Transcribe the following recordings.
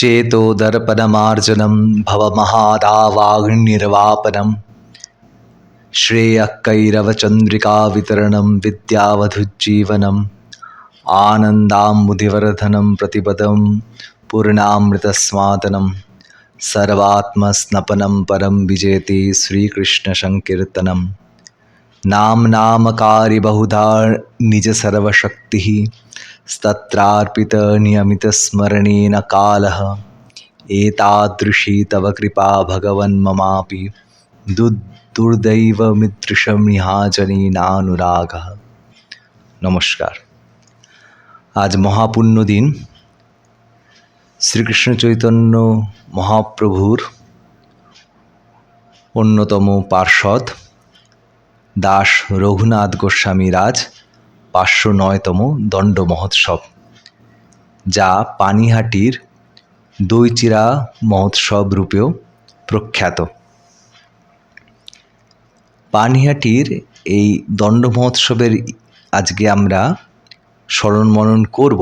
चेतो दर्पणमार्जनं भवमहादावाग्निर्वापनं। श्रेयःकैरवचन्द्रिकावितरणं विद्यावधुज्जीवनम् आनन्दाम्बुधिवर्धनं प्रतिपदं पूर्णामृतस्मातनं सर्वात्मस्नपनं परं विजेति श्रीकृष्णसङ्कीर्तनम् नाम नामकारि बहुधा निजसर्वशक्तिः स्तत्रार्पितनियमितस्मरणेन कालः एतादृशी तव कृपा भगवन् ममापि दु দুর্দৈবমিদৃশমিহাজনীনানুরাগः নমস্কার আজ মহাপুণ্য দিন শ্রীকৃষ্ণ চৈতন্য মহাপ্রভুর অন্যতম পার্ষদ দাস রঘুনাথ গোস্বামী রাজ, পাঁচশো নয়তম দণ্ড মহোৎসব, যা পানিহাটির দইচিরা মহোৎসব রূপেও প্রখ্যাত। পানিহাটির এই দণ্ড মহোৎসবের আজকে আমরা স্মরণ মনন করব,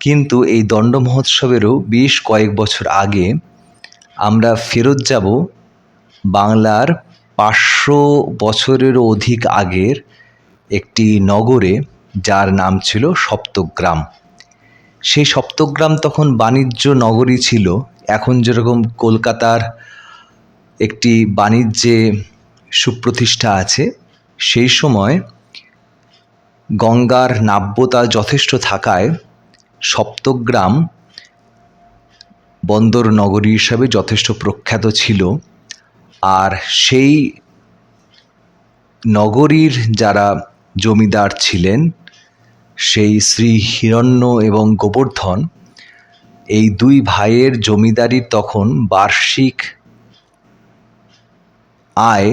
কিন্তু এই দণ্ড মহোৎসবেরও বেশ কয়েক বছর আগে আমরা ফেরত যাব বাংলার পাঁচশো বছরেরও অধিক আগের একটি নগরে, যার নাম ছিল সপ্তগ্রাম। সেই সপ্তগ্রাম তখন বাণিজ্য নগরী ছিল। এখন যেরকম কলকাতার একটি বাণিজ্যে সুপ্রতিষ্ঠা আছে, সেই সময় গঙ্গার নাব্যতা যথেষ্ট থাকায় সপ্তগ্রাম বন্দর নগরী হিসাবে যথেষ্ট প্রখ্যাত ছিল। আর সেই নগরীর যারা জমিদার ছিলেন, সেই শ্রী হিরণ্য এবং গোবর্ধন, এই দুই ভাইয়ের জমিদারির তখন বার্ষিক আয়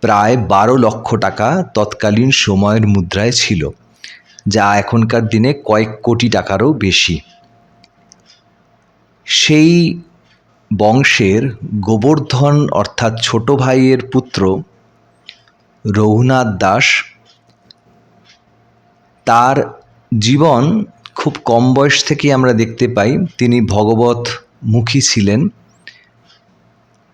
প্রায় বারো লক্ষ টাকা তৎকালীন সময়ের মুদ্রায় ছিল, যা এখনকার দিনে কয়েক কোটি টাকারও বেশি। সেই বংশের গোবর্ধন অর্থাৎ ছোট ভাইয়ের পুত্র রঘুনাথ দাস, তার জীবন খুব কম বয়স থেকেই আমরা দেখতে পাই। তিনি ভগবত মুখী ছিলেন।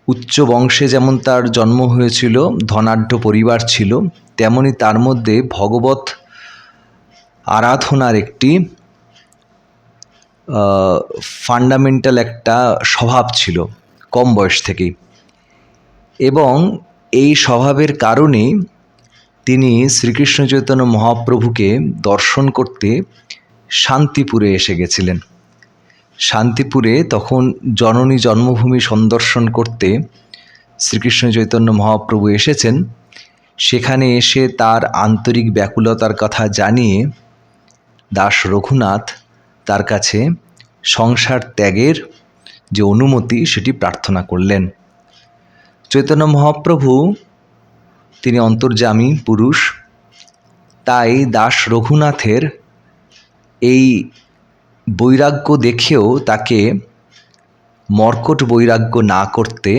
উচ্চ বংশে যেমন তার জন্ম হয়েছিল, ধনাঢ্য পরিবার ছিল, তেমনি তার মধ্যে ভগবত আরাধনার একটি ফান্ডামেন্টাল একটা স্বভাব ছিল কম বয়স থেকেই। এবং এই স্বভাবের কারণে তিনি শ্রীকৃষ্ণ চৈতন্য মহাপ্রভুকে দর্শন করতে শান্তিপুরে এসে গেছিলেন। শান্তিপুরে তখন জননী জন্মভূমি সন্দর্শন করতে শ্রীকৃষ্ণ চৈতন্য মহাপ্রভু এসেছেন। সেখানে এসে তার আন্তরিক ব্যাকুলতার কথা জানিয়ে দাস রঘুনাথ তার কাছে সংসার ত্যাগের যে অনুমতি, সেটি প্রার্থনা করলেন। চৈতন্য মহাপ্রভু, তিনি অন্তর্যামী পুরুষ, তাই দাস রঘুনাথের এই বৈরাগ্য দেখেও তাকে মর্কট বৈরাগ্য না করতে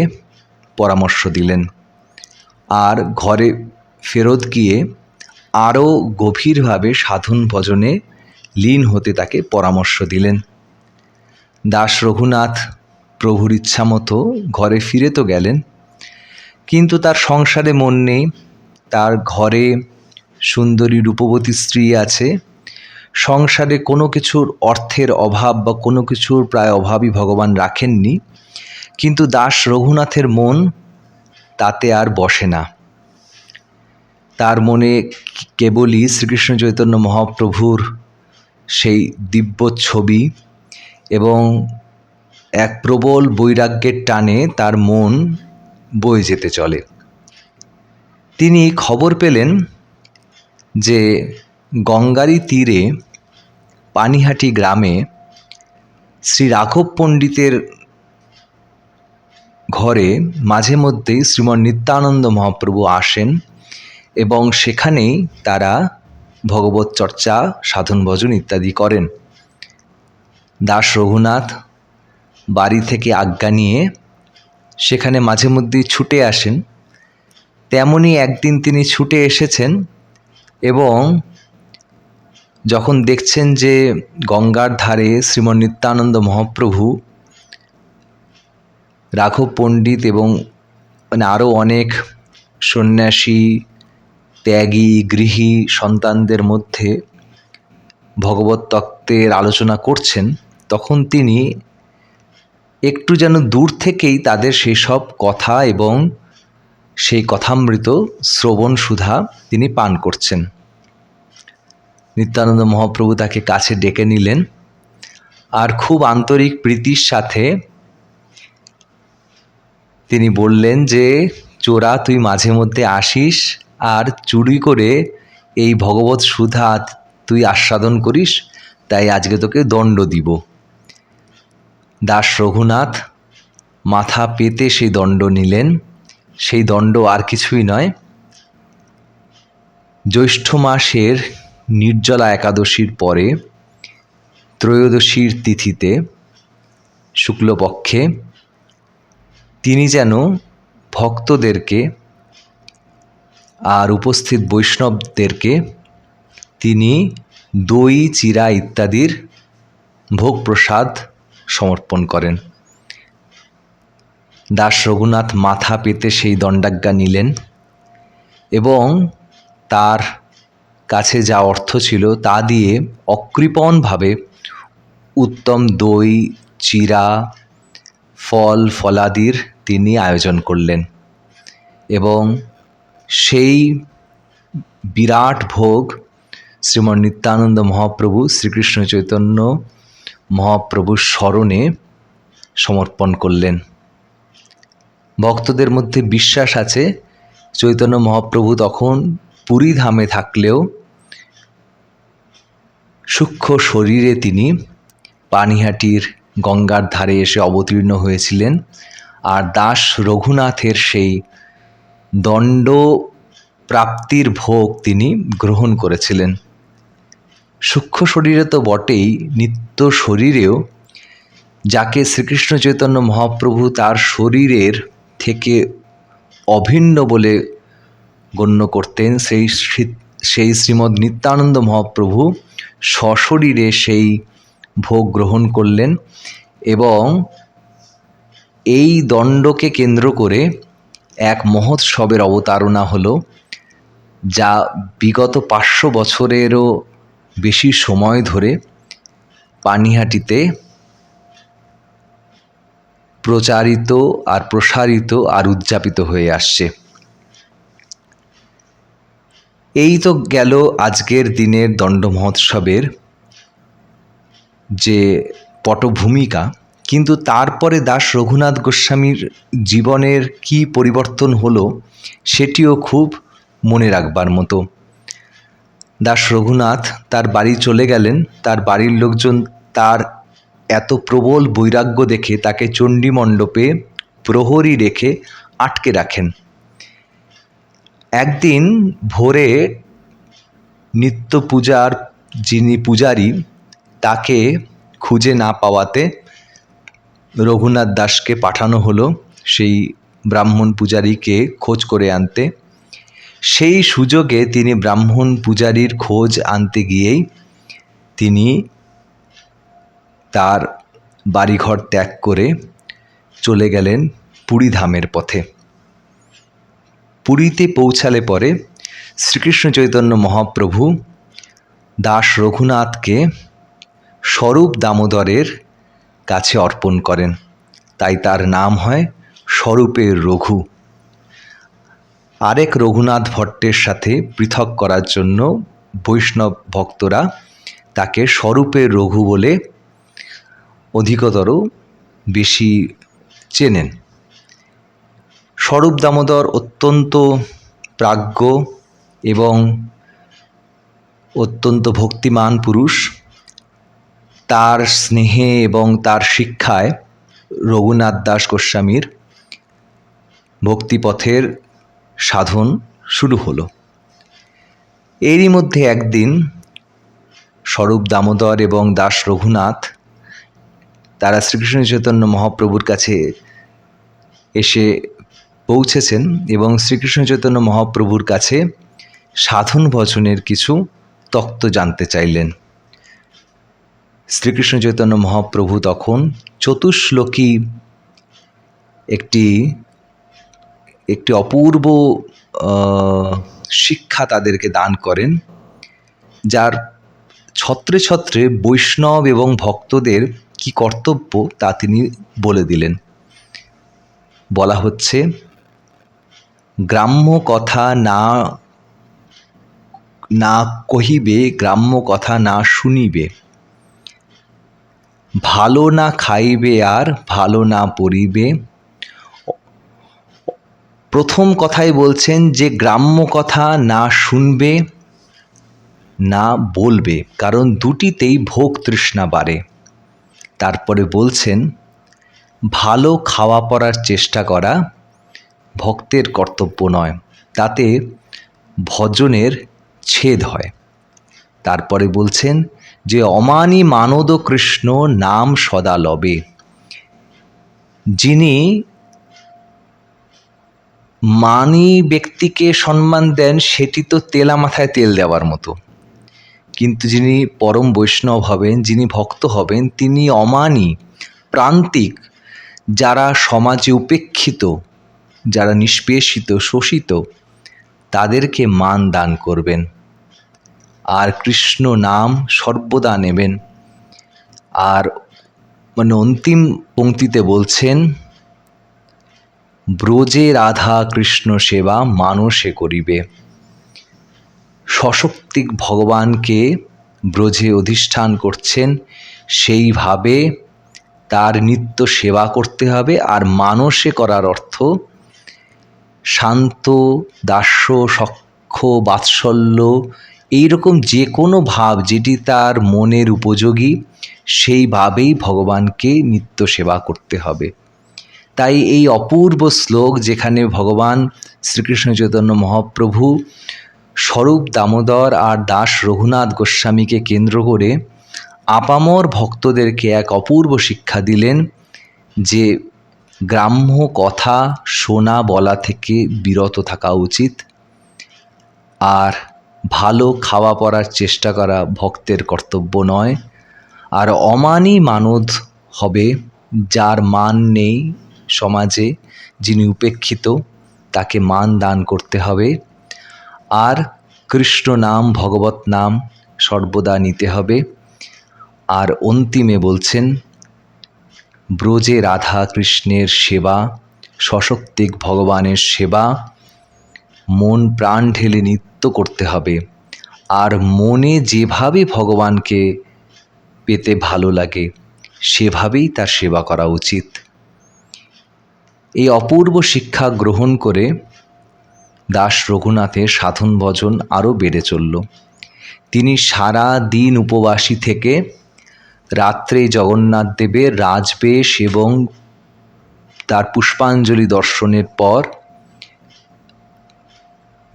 পরামর্শ দিলেন। আর ঘরে ফেরত গিয়ে আরও গভীরভাবে সাধন ভজনে লীন হতে তাকে পরামর্শ দিলেন। দাস রঘুনাথ প্রভুর ইচ্ছামতো ঘরে ফিরে তো গেলেন। কিন্তু তার সংসারে মন নেই। তার ঘরে সুন্দরী রূপবতী স্ত্রী আছে। সংসারে কোনো কিছুর অর্থের অভাব বা কোনো কিছুর প্রায় অভাবই ভগবান রাখেননি। কিন্তু দাস রঘুনাথের মন তাতে আর বসে না। তার মনে কেবলই শ্রীকৃষ্ণ চৈতন্য মহাপ্রভুর সেই দিব্য ছবি এবং এক প্রবল বৈরাগ্যের টানে তার মন বয়ে যেতে চলে। তিনি খবর পেলেন যে গঙ্গারি তীরে পানিহাটি গ্রামে শ্রী রাঘব পণ্ডিতের ঘরে মাঝে মধ্যেই শ্রীমন নিত্যানন্দ মহাপ্রভু আসেন এবং সেখানেই তারা ভগবত চর্চা, সাধন ভজন ইত্যাদি করেন। দাস রঘুনাথ বাড়ি থেকে আজ্ঞা নিয়ে সেখানে মাঝে মধ্যেই ছুটে আসেন। তেমনই একদিন তিনি ছুটে এসেছেন এবং যখন দেখছেন যে গঙ্গার ধারে শ্রীমন নিত্যানন্দ মহাপ্রভু, রাঘব পণ্ডিত এবং মানে আরও অনেক সন্ন্যাসী, ত্যাগী, গৃহী সন্তানদের মধ্যে ভগবত তত্ত্বের আলোচনা করছেন, তখন তিনি একটু যেন দূর থেকেই তাদের সেই সব কথা এবং সেই কথামৃত শ্রবণ সুধা তিনি পান করছেন। নিত্যানন্দ মহাপ্রভু তাকে কাছে ডেকে নিলেন আর খুব আন্তরিক প্রীতির সাথে তিনি বললেন যে, চোরা, তুই মাঝে মধ্যে আসিস আর চুরি করে এই ভগবত সুধা তুই আস্বাদন করিস, তাই আজকে তোকে দণ্ড দিব। দাস রঘুনাথ, মাথা পেতে সেই দণ্ড নিলেন। সেই দণ্ড আর কিছুই নয়। জ্যৈষ্ঠ মাসের নির্জলা একাদশীর পরে, ত্রয়োদশীর তিথিতে, শুক্লপক্ষে, তিনি যেন ভক্তদেরকে আর উপস্থিত বৈষ্ণবদেরকে তিনি দই, চিরা ইত্যাদির ভোগ প্রসাদ সমর্পণ করেন। দাস রঘুনাথ মাথা পেতে সেই দণ্ডাজ্ঞা নিলেন এবং তার কাছে যা অর্থ ছিল তা দিয়ে অকৃপণভাবে উত্তম দই, চিরা, ফল, ফলাদির তিনি আয়োজন করলেন এবং সেই বিরাট ভোগ শ্রীমন নিত্যানন্দ মহাপ্রভু শ্রীকৃষ্ণ চৈতন্য মহাপ্রভুর স্মরণে সমর্পণ করলেন। ভক্তদের মধ্যে বিশ্বাস আছে, চৈতন্য মহাপ্রভু তখন পুরী ধামে থাকলেও সূক্ষ্ম শরীরে তিনি পানিহাটির গঙ্গার ধারে এসে অবতীর্ণ হয়েছিলেন আর দাস রঘুনাথের সেই দণ্ড প্রাপ্তির ভোগ তিনি গ্রহণ করেছিলেন। সূক্ষ্ম শরীরে তো বটেই, নিত্য শরীরেও। যাকে শ্রীকৃষ্ণ চৈতন্য মহাপ্রভু তার শরীরের থেকে অভিন্ন বলে গণ্য করতেন, সেই সেই শ্রীমদ্ নিত্যানন্দ মহাপ্রভু সশরীরে সেই ভোগ গ্রহণ করলেন এবং এই দণ্ডকে কেন্দ্র করে এক মহোৎসবের অবতারণা হলো, যা বিগত পাঁচশো বছরেরও বেশি সময় ধরে পানিহাটিতে প্রচারিত আর প্রসারিত আর উদযাপিত হয়ে আসছে। এই তো গেল আজকের দিনের দণ্ড মহোৎসবের যে পটভূমিকা, কিন্তু তারপরে দাস রঘুনাথ গোস্বামীর জীবনের কি পরিবর্তন হলো, সেটিও খুব মনে রাখবার মতো। দাস রঘুনাথ তার বাড়ি চলে গেলেন। তার বাড়ির লোকজন তার এত প্রবল বৈরাগ্য দেখে তাকে চণ্ডী মণ্ডপে প্রহরী রেখে আটকে রাখেন। একদিন ভোরে নিত্য পূজার যিনি পূজারী, তাকে খুঁজে না পাওয়াতে রঘুনাথ দাসকে পাঠানো হলো। সেই ব্রাহ্মণ পূজারীকে খোঁজ করে আনতে সেই সুযোগে তিনি ব্রাহ্মণ পূজারীর খোঁজ আনতে গিয়েই তিনি তার বাড়িঘর ত্যাগ করে চলে গেলেন পুরীধামের পথে। পুরীতে পৌঁছালে পরে শ্রীকৃষ্ণ চৈতন্য মহাপ্রভু দাস রঘুনাথকে স্বরূপ দামোদরের কাছে অর্পণ করেন। তাই তার নাম হয় স্বরূপের রঘু। আরেক রঘুনাথ ভট্টের সাথে পৃথক করার জন্য বৈষ্ণব ভক্তরা তাকে স্বরূপের রঘু বলে অধিকতর বেশি চেনেন। স্বরূপ দামোদর অত্যন্ত প্রাজ্ঞ এবং অত্যন্ত ভক্তিমান পুরুষ। তার স্নেহে এবং তার শিক্ষায় রঘুনাথ দাস গোস্বামীর ভক্তিপথের সাধন শুরু হলো। এরই মধ্যে একদিন স্বরূপ দামোদর এবং দাস রঘুনাথ তারা শ্রীকৃষ্ণ চৈতন্য মহাপ্রভুর কাছে এসে পৌঁছেছেন এবং শ্রীকৃষ্ণ চৈতন্য মহাপ্রভুর কাছে সাধন ভজনের কিছু তত্ত্ব জানতে চাইলেন। শ্রীকৃষ্ণ চৈতন্য মহাপ্রভু তখন চতুশ্লোকী একটি একটি অপূর্ব শিক্ষা তাদেরকে দান করেন, যার ছত্রে ছত্রে বৈষ্ণব এবং ভক্তদের কি কর্তব্য তা তিনি বলে দিলেন। বলা হচ্ছে, গ্রাম্য কথা না না কহিবে, গ্রাম্য কথা না শুনিবে। ভালো না খাইবে আর ভালো না পড়িবে। প্রথম কথাই বলছেন যে গ্রাম্য কথা না শুনবে, না বলবে, কারণ দুটিতেই ভোগ তৃষ্ণা বাড়ে। তারপরে বলছেন, ভালো খাওয়া পড়ার চেষ্টা করা ভক্তের কর্তব্য নয়, তাতে ভজনের ছেদ হয়। তারপরে বলছেন যে, অমানি মানদ কৃষ্ণ নাম সদা লবে। যিনি মানি ব্যক্তিকে সম্মান দেন, সেটি তো তেলা মাথায় তেল দেওয়ার মতো। কিন্তু যিনি পরম বৈষ্ণব হবেন, যিনি ভক্ত হবেন, তিনি অমানি, প্রান্তিক, যারা সমাজে উপেক্ষিত, যারা নিষ্পেষিত, শোষিত, তাদেরকে মান দান করবেন। আর কৃষ্ণ নাম সর্বদা নেবেন। আর মানে অন্তিম পংক্তিতে বলছেন ব্রজে রাধা কৃষ্ণ সেবা মানসে করিবে। সশক্তিক ভগবানকে ব্রজে অধিষ্ঠান করছেন সেইভাবে তার নিত্য সেবা করতে হবে আর মানসে করার অর্থ শান্ত, দাস্য, সক্ষ, বাৎসল্য, এইরকম যে কোনো ভাব যেটি তার মনের উপযোগী সেইভাবেই ভগবানকে নিত্য সেবা করতে হবে। তাই এই অপূর্ব শ্লোক যেখানে ভগবান শ্রীকৃষ্ণ চৈতন্য মহাপ্রভু স্বরূপ দামোদর আর দাস রঘুনাথ গোস্বামীকে কেন্দ্র করে আপামর ভক্তদেরকে এক অপূর্ব শিক্ষা দিলেন যে গ্রাম্য কথা, শোনা, বলা থেকে বিরত থাকা উচিত আর ভালো খাওয়া পড়ার চেষ্টা করা ভক্তের কর্তব্য নয়। আর অমানই মানদ হবে যার মান নেই সমাজে যিনি উপেক্ষিত, তাকে মান দান করতে হবে। আর কৃষ্ণ নাম, ভগবত নাম সর্বদা নিতে হবে। আর অন্তিমে বলছেন, ব্রজে রাধা কৃষ্ণের সেবা, সশক্তিক ভগবানের সেবা, মন প্রাণ ঢেলে নিত্য করতে হবে। আর মনে যেভাবে ভগবানকে পেতে ভালো লাগে, সেভাবেই তার সেবা করা উচিত। এই অপূর্ব শিক্ষা গ্রহণ করে দাস রঘুনাথের সাধন ভজন আরও বেড়ে চলল। তিনি সারা দিন উপবাসী থেকে রাত্রে জগন্নাথ দেবের রাজবেশ এবং তার পুষ্পাঞ্জলি দর্শনের পর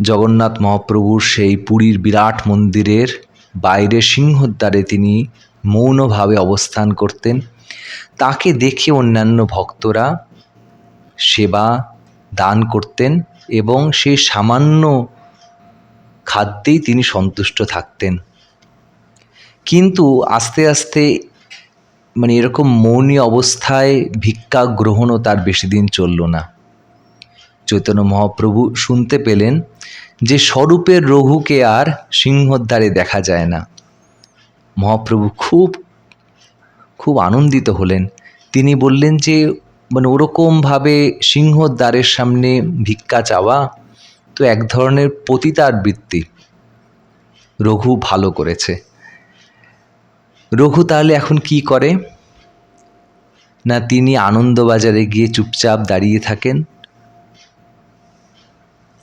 জগন্নাথ মহাপ্রভুর সেই পুরীর বিরাট মন্দিরের বাইরে সিংহদ্বারে তিনি মৌনভাবে অবস্থান করতেন। তাকে দেখে অন্যান্য ভক্তরা সেবা দান করতেন এবং সেই সামান্য খাদ্যেই তিনি সন্তুষ্ট থাকতেন। কিন্তু আস্তে আস্তে মানে এরকম মৌনী অবস্থায় ভিক্ষা গ্রহণও তার বেশি দিন চলল না। চৈতন্য মহাপ্রভু শুনতে পেলেন যে স্বরূপের রঘুকে আর সিংহদ্বারে দেখা যায় না। মহাপ্রভু খুব খুব আনন্দিত হলেন। তিনি বললেন যে মানে ওরকমভাবে সিংহদ্বারের সামনে ভিক্ষা চাওয়া, তো এক ধরনের পতিতার বৃত্তি রঘু ভালো করেছে। রঘু তাহলে এখন কি করে? না তিনি আনন্দবাজারে গিয়ে চুপচাপ দাঁড়িয়ে থাকেন?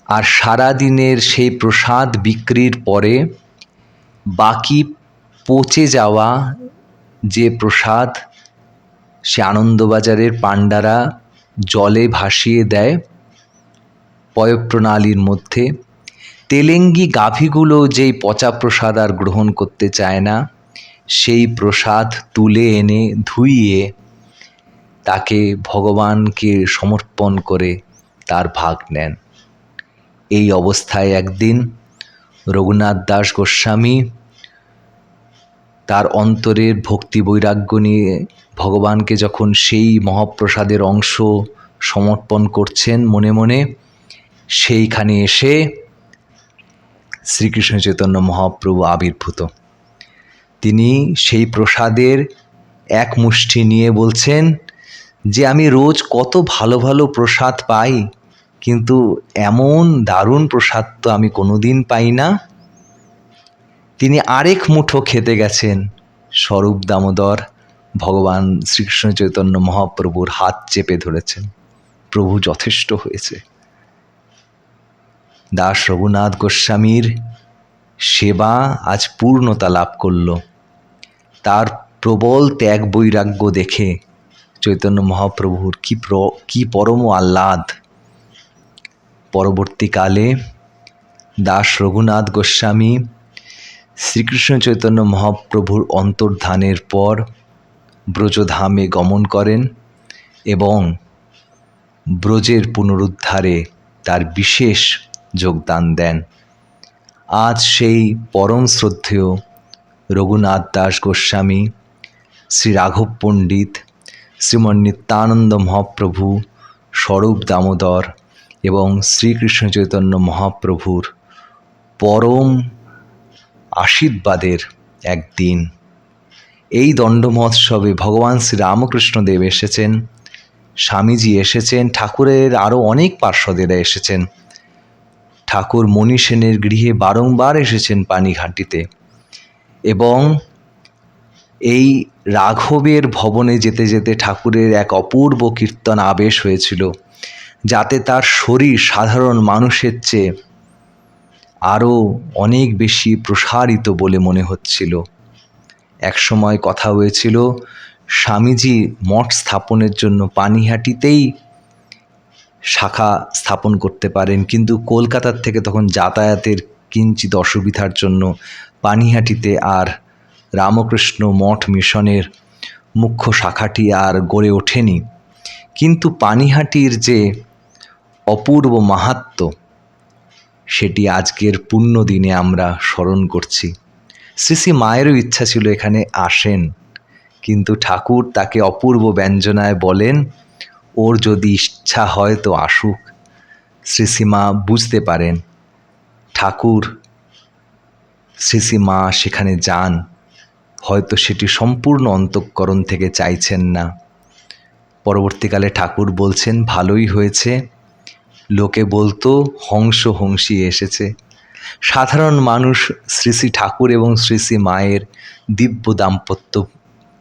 আর সারা দিনের সেই প্রসাদ বিক্রির পরে বাকি পচে যাওয়া যে প্রসাদ সে আনন্দবাজারের পাণ্ডারা জলে ভাসিয়ে দেয় পয়প্রণালীর মধ্যে। তেলেঙ্গি গাভীগুলো যেই পচা প্রসাদ আর গ্রহণ করতে চায় না, সেই প্রসাদ তুলে এনে ধুইয়ে তাকে ভগবানকে সমর্পণ করে তার ভাগ নেন। এই অবস্থায় একদিন রঘুনাথ দাস গোস্বামী তার অন্তরের ভক্তি বৈরাগ্য নিয়ে ভগবানকে যখন সেই মহাপ্রসাদের অংশ সমর্পণ করছেন মনে মনে, সেইখানে এসে শ্রীকৃষ্ণ চৈতন্য মহাপ্রভু আবির্ভূত। তিনি সেই প্রসাদের এক মুষ্টি নিয়ে বলছেন যে, আমি রোজ কত ভালো ভালো প্রসাদ পাই, কিন্তু এমন দারুণ প্রসাদ তো আমি কোনোদিন পাই না। আরেক মুঠো খেতে গেছেন। স্বরূপ দামোদর ভগবান শ্রীকৃষ্ণ চৈতন্য মহাপ্রভুর হাত চেপে ধরেছেন। প্রভু যথেষ্ট হয়েছে। দাস রঘুনাথ গোস্বামীর সেবা আজ পূর্ণতা লাভ করল। তার প্রবল ত্যাগ বৈরাগ্য দেখে চৈতন্য মহাপ্রভুর কি প্র, কি পরম আহ্লাদ। পরবর্তীকালে দাস রঘুনাথ গোস্বামী শ্রীকৃষ্ণ চৈতন্য মহাপ্রভুর অন্তর্ধানের পর ব্রজধামে গমন করেন এবং ব্রজের পুনরুদ্ধারে তার বিশেষ যোগদান দেন। আজ সেই পরম শ্রদ্ধেয় রঘুনাথ দাস গোস্বামী, শ্রী রাঘব পণ্ডিত, শ্রীমন নিত্যানন্দ মহাপ্রভু, স্বরূপ দামোদর এবং শ্রীকৃষ্ণ চৈতন্য মহাপ্রভুর পরম আশীর্বাদের একদিন। এই দণ্ড মহোৎসবে ভগবান শ্রী রামকৃষ্ণদেব এসেছেন, স্বামীজি এসেছেন, ঠাকুরের আরও অনেক পার্শ্বদেরা এসেছেন। ঠাকুর মণি সেনের গৃহে বারংবার এসেছেন পানিঘাটিতে এবং এই রাঘবের ভবনে যেতে যেতে ঠাকুরের এক অপূর্ব কীর্তন আবেশ হয়েছিল, যাতে তার শরীর সাধারণ মানুষের চেয়ে আরও অনেক বেশি প্রসারিত বলে মনে হচ্ছিল। একসময় কথা হয়েছিল, স্বামীজি মঠ স্থাপনের জন্য পানিহাটিতেই শাখা স্থাপন করতে পারেন, কিন্তু কলকাতার থেকে তখন যাতায়াতের কিঞ্চিত অসুবিধার জন্য পানিহাটিতে আর রামকৃষ্ণ মঠ মিশনের মুখ্য শাখাটি আর গড়ে ওঠেনি। কিন্তু পানিহাটির যে অপূর্ব মাহাত্ম সেটি আজকের পুণ্য দিনে আমরা স্মরণ করছি। শ্রী মায়েরও ইচ্ছা ছিল এখানে আসেন, কিন্তু ঠাকুর তাকে অপূর্ব ব্যঞ্জনায় বলেন, ওর যদি ইচ্ছা হয় তো আসুক। শ্রীসীমা বুঝতে পারেন। ঠাকুর শ্রীসীমা সেখানে যান, হয়তো সেটি সম্পূর্ণ অন্তঃকরণ থেকে চাইছেন না। পরবর্তীকালে ঠাকুর বলছেন, ভালোই হয়েছে। লোকে বলতো, হংস হংসী এসেছে। সাধারণ মানুষ শ্রী শ্রী ঠাকুর এবং শ্রী শ্রী মায়ের দিব্য দাম্পত্য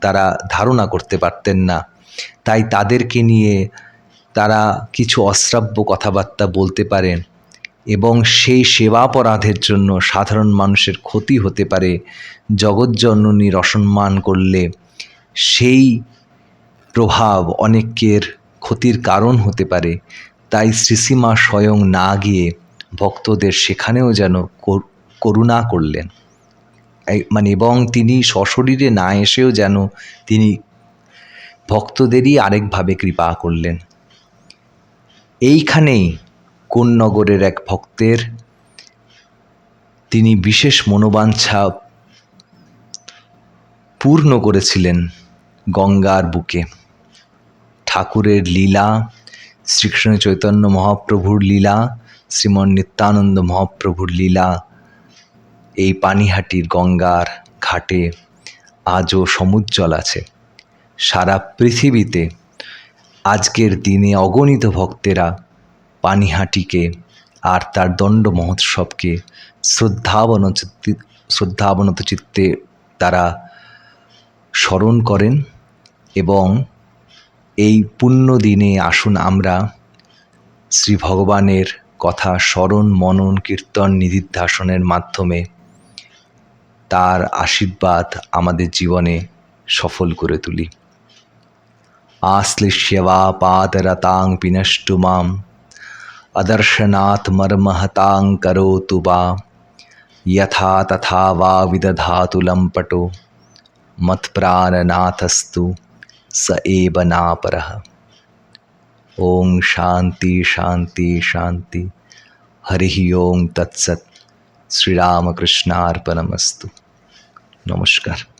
তারা ধারণা করতে পারতেন না। তাই তাদেরকে নিয়ে তারা কিছু অশ্রাব্য কথাবার্তা বলতে পারেন এবং সেই সেবাপরাধের জন্য সাধারণ মানুষের ক্ষতি হতে পারে জগজ্জননীর অসম্মান করলে। সেই প্রভাব অনেকের ক্ষতির কারণ হতে পারে। তাই শ্রীসীমা স্বয়ং না গিয়ে ভক্তদের সেখানেও যেন করুণা করলেন। মানে এবং তিনি সশরীরে না এসেও যেন তিনি ভক্তদেরই আরেকভাবে কৃপা করলেন। এইখানেই কোন্নগরের এক ভক্তের তিনি বিশেষ মনোবাঞ্ছা পূর্ণ করেছিলেন গঙ্গার বুকে। ঠাকুরের লীলা শ্রীকৃষ্ণ চৈতন্য মহাপ্রভুর লীলা, শ্রীমন নিত্যানন্দ মহাপ্রভুর লীলা, এই পানিহাটির গঙ্গার ঘাটে আজও সমুজ্জ্বল আছে। সারা পৃথিবীতে আজকের দিনে অগণিত ভক্তেরা পানিহাটিকে আর তার দণ্ড মহোৎসবকে শ্রদ্ধাবন শ্রদ্ধাবনত চিত্তে তারা স্মরণ করেন এবং এই পুণ্য দিনে আসুন আমরা শ্রী ভগবানের কথা স্মরণ মনন কীর্তন নিধিধ্যাসনের মাধ্যমে তার আশীর্বাদ আমাদের জীবনে সফল করে তুলি आश्लिष्यवा पादरतां पिनष्टु माम् अदर्शनात् मर्महतां करोतु वा यथा तथा वा विदधातु लम्पटो मत्प्राणनाथस्तु स एव नापर। ओम शांति शांति शांति हरि ओम तत्सत्। श्रीरामकृष्णार्पणमस्तु। नमस्कार।